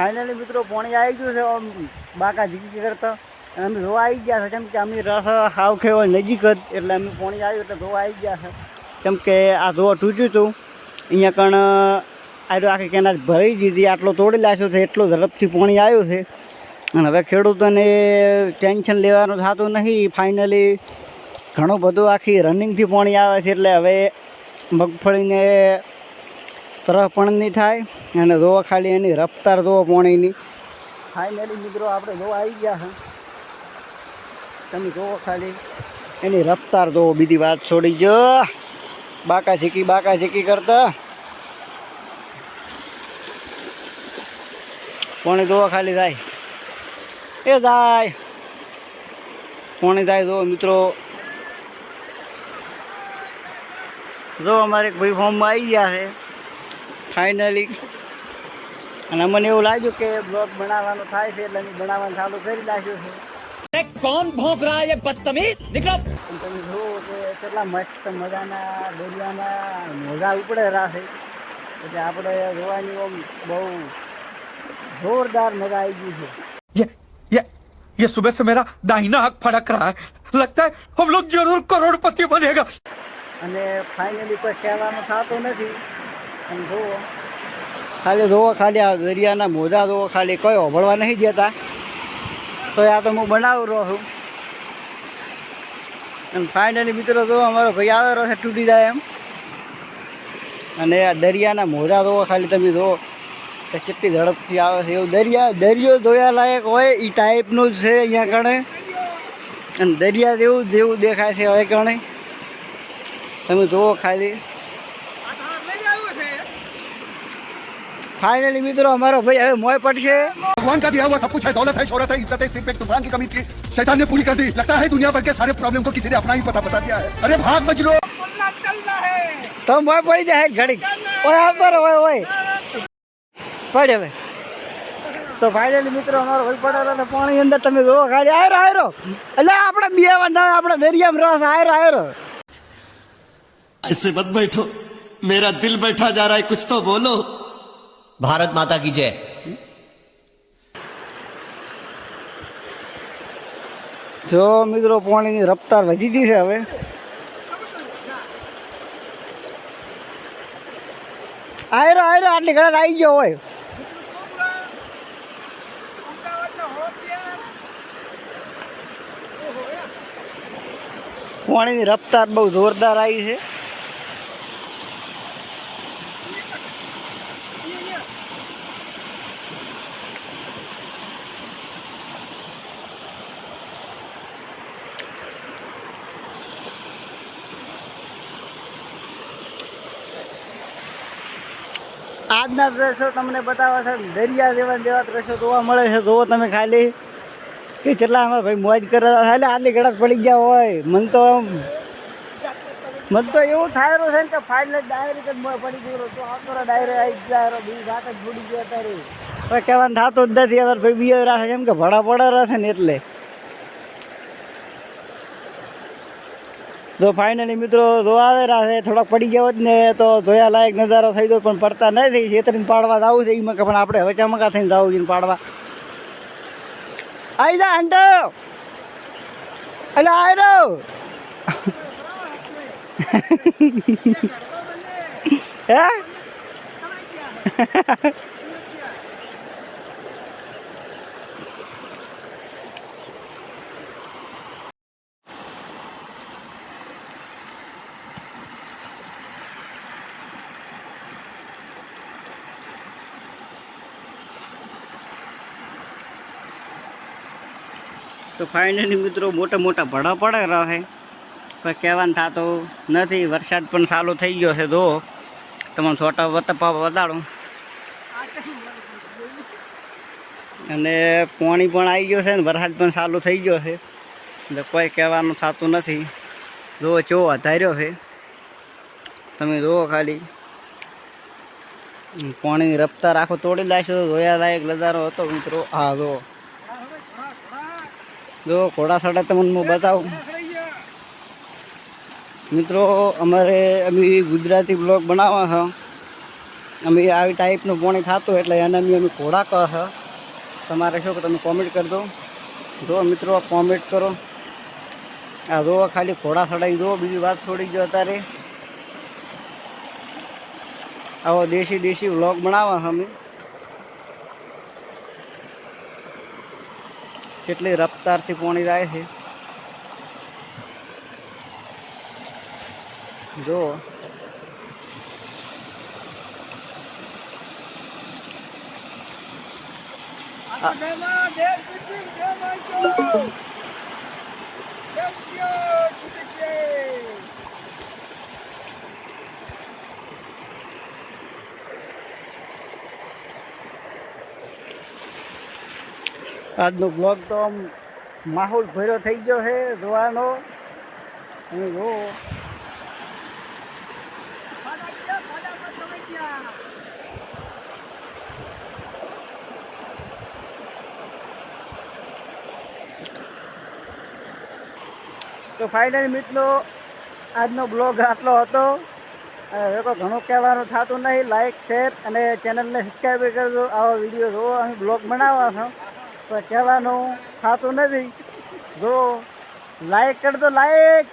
Finally મિત્રો પોણી આવી ગયું છે બાકા જીગી કરતા. અમે જોવા આવી ગયા છે, કેમ કે અમે રસ હાવ ખેવો નજીક જ, એટલે અમે પોણી આવ્યું એટલે જોવા આવી ગયા છે. કેમ કે આ જોવા તૂટ્યું હતું અહીંયા કણ આટલું આખી કેનાલ ભરી દીધી, આટલો તોડી લાગ્યો છે, એટલો ઝડપથી પોણી આવ્યું છે. અને હવે ખેડૂતોને ટેન્શન લેવાનું થતું નહીં ફાઇનલી ઘણું બધું આખી રનિંગથી પોણી આવે છે, એટલે હવે મગફળીને તરફ પણ નહીં થાય અને જોવા ખાલી એની રફતાર જોવો પોણીની. ફાઇનલી મિત્રો, આપણે જોવા આવી ગયા છે તમે જોવો ખાલી એની રફતાર જોવો, બીજી વાત છોડી જો. બાકા ઝીકી બાકા ઝીકી કરતા. પોણી જોવા ખાલી જાય એ જાય. પોણી જાય જોવો મિત્રો. જો અમારે ભાઈ ફોર્મમાં આવી ગયા છે. ફાઇનલી અને મને એવું લાગ્યું કે બ્લોગ બનાવવાનું થાય છે એટલે બનાવવાનું ચાલુ કરી નાખ્યું છે. કોણ ભોંક રહા હે બદતમીઝ નીકળો તમે જુઓ કે કેટલા મસ્ત મજાના દરિયામાં મોજા ઉપડે રહ્યા છે. એટલે આપણે જોવાની આમ બહુ જોરદાર મજા આવી ગઈ છે. યે યે યે સુબહ સે મેરા દાહિના હાથ ફડક રહા હે લગતા હે હમ લોગ જરૂર કરોડપતિ બનેગા અને ફાઇનલી કોઈ કહેવાનું થતું નથી. અને જુઓ. ખાલી જોવો ખાલી આ દરિયાના મોજા જોવો ખાલી, કોઈ ઓભળવા નહીં જતા તો આ તો હું બનાવું રહ્યો છું. અને ફાઇનલી મિત્રો જો અમારો ભાઈ આવેલો છે તૂટી જાય એમ. અને આ દરિયાના મોજા જોવો ખાલી, તમે જુઓ. કે કેટલી ઝડપથી આવે છે. એવું દરિયા, દરિયો જોયા લાયક હોય એ ટાઈપનું જ છે અહીંયા કણે. અને દરિયા જેવું જેવું દેખાય છે હવે કણે. તમે જુઓ ખાલી. ફાઇનલી મિત્રો અમારો ભાઈ હવે મોય પડશે भगवान का दिया हुआ सब कुछ है दौलत है शोहरत है इज्जत है सिर्फ एक तूफान की कमी थी शैतान ने पूरी कर दी लगता है दुनिया भर के सारे प्रॉब्लम को किसी ने अपना ही पता बता दिया है अरे भाग बच लो તો મોય પડી જાય ઘડીક ઓય આવતો રહો ઓય ઓય પડ હવે તો ફાઇનલી મિત્રો અમારો ભાઈ પડેલો ને પાણી અંદર તમે જુઓ ખાલી આયરો આયરો એટલે આપણે બે ના આપણે દરિયામાં રસ આયરો આયરો ऐसे मत बैठो मेरा दिल बैठा जा रहा है कुछ तो बोलो ભારત માતા કી જય. જો મિત્રો પાણીની રફતાર વધી ગઈ છે હવે. આયરો આયરો, આટલી ઘણા આવી ગયો હોય. પાણીની રફતાર બહુ જોરદાર આવી છે. આજના દ્રશ્યો તમને બતાવે છે. દરિયા જેવા જેવા દ્રશ્યો જોવા મળે છે. જોવો તમે ખાલી. કે કેટલા અમે ભાઈ મોજ કરે ખાલી આટલી ગળાસ પડી ગયા હોય. મને તો મન તો એવું થાય છે ને કે ફાઇનલ ડાયરી મોય પડી ગયો તો આવતો ડાયરી આવી ગયા બીજી વાત જ છોડી ગયા અત્યારે. હવે કહેવાનું થતું જ નથી. હવે ભાઈ બીજો રાખે કેમ કે ભડા પડા રહેશે ને એટલે. જો ફાઇનલી મિત્રો જોવા આવેલા છે થોડાક પડી ગયા હોત ને તો જોયા લાયક નજારો થઈ ગયો, પણ પડતા નથી. છેતરીને પાડવા જવું છે. એમાં પણ આપણે હવે ચમકા થઈને જવું છે પાડવા. આવી જા અંટો એટલે રહ્યો હે? તો ફાઇનલી મિત્રો મોટા મોટા ભડા પડે રહે. પણ કહેવાનું થતો નથી, વરસાદ પણ ચાલુ થઈ ગયો છે તો તમારો છોટા વતપા વધારો અને પાણી પણ આવી ગયો છે ને, વરસાદ પણ ચાલુ થઈ ગયો છે. એટલે કોઈ કહેવાનું થતું નથી. જો ચો વધાર્યો છે. તમે જુઓ ખાલી. પાણીની રફતાર આખો તોડી લાગશો જોયા લાયક નજારો હતો મિત્રો. હા જુઓ. જો, ઘોડા સાડા તમને હું બતાવું. મિત્રો, અમારે અમે ગુજરાતી બ્લોગ બનાવવા હ. અમે આવી ટાઈપનું પોણી થતું એટલે એને અમે અમે ઘોડા કહે છે તમારે શું કે તમે કોમેન્ટ કરી દો. જો, મિત્રો કોમેન્ટ કરો. આ જો, ખાલી ઘોડા ચડાવી દો બીજી વાત છોડી ગયો અત્યારે. આવો દેશી દેશી વ્લોગ બનાવવા અમે. કેટલી રફતારથી પોણી જાય છે? જો. આજનો બ્લોગ તો આમ માહોલ ભર્યો થઈ ગયો છે જોવાનો. અને જો. તો ફાઇનલી મિત્રો, આજનો બ્લોગ આટલો હતો. હવે કોઈ ઘણું કહેવાનું થતું નહીં લાઇક શેર અને ચેનલને સબસ્ક્રાઈબ કરજો. આવો વીડિયો જોવો અમે બ્લોગ બનાવવા છો તો કહેવાનું થતું નથી. જો લાઈક કરતો લાઈક